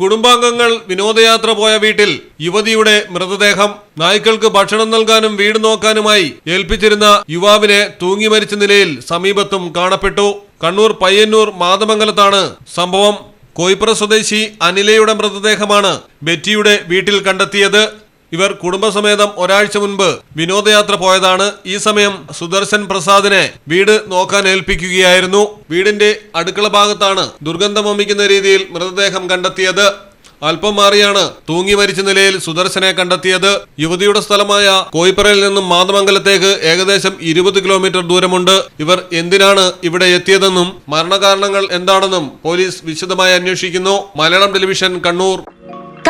കുടുംബാംഗങ്ങൾ വിനോദയാത്ര പോയ വീട്ടിൽ യുവതിയുടെ മൃതദേഹം. നായ്ക്കൾക്ക് ഭക്ഷണം നൽകാനും വീട് നോക്കാനുമായി ഏൽപ്പിച്ചിരുന്ന യുവാവിനെ തൂങ്ങി മരിച്ച നിലയിൽ സമീപത്തും കാണപ്പെട്ടു. കണ്ണൂർ പയ്യന്നൂർ മാതമംഗലത്താണ് സംഭവം. കോയിപ്പുറ സ്വദേശി അനിലയുടെ മൃതദേഹമാണ് ബെറ്റിയുടെ വീട്ടിൽ കണ്ടെത്തിയത്. ഇവർ കുടുംബസമേതം ഒരാഴ്ച മുൻപ് വിനോദയാത്ര പോയതാണ്. ഈ സമയം സുദർശൻ പ്രസാദിനെ വീട് നോക്കാൻ ഏൽപ്പിക്കുകയായിരുന്നു. വീടിന്റെ അടുക്കള ഭാഗത്താണ് ദുർഗന്ധം വമിക്കുന്ന രീതിയിൽ മൃതദേഹം കണ്ടെത്തിയത്. അല്പം മാറിയാണ് തൂങ്ങി മരിച്ച നിലയിൽ സുദർശനെ കണ്ടെത്തിയത്. യുവതിയുടെ സ്ഥലമായ കോയിപ്പറയിൽ നിന്നും മാതമംഗലത്തേക്ക് ഏകദേശം ഇരുപത് കിലോമീറ്റർ ദൂരമുണ്ട്. ഇവർ എന്തിനാണ് ഇവിടെ എത്തിയതെന്നും മരണകാരണങ്ങൾ എന്താണെന്നും പോലീസ് വിശദമായി അന്വേഷിക്കുന്നു. Malayalam television Kannur.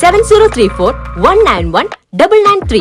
seven zero three four one nine one double nine three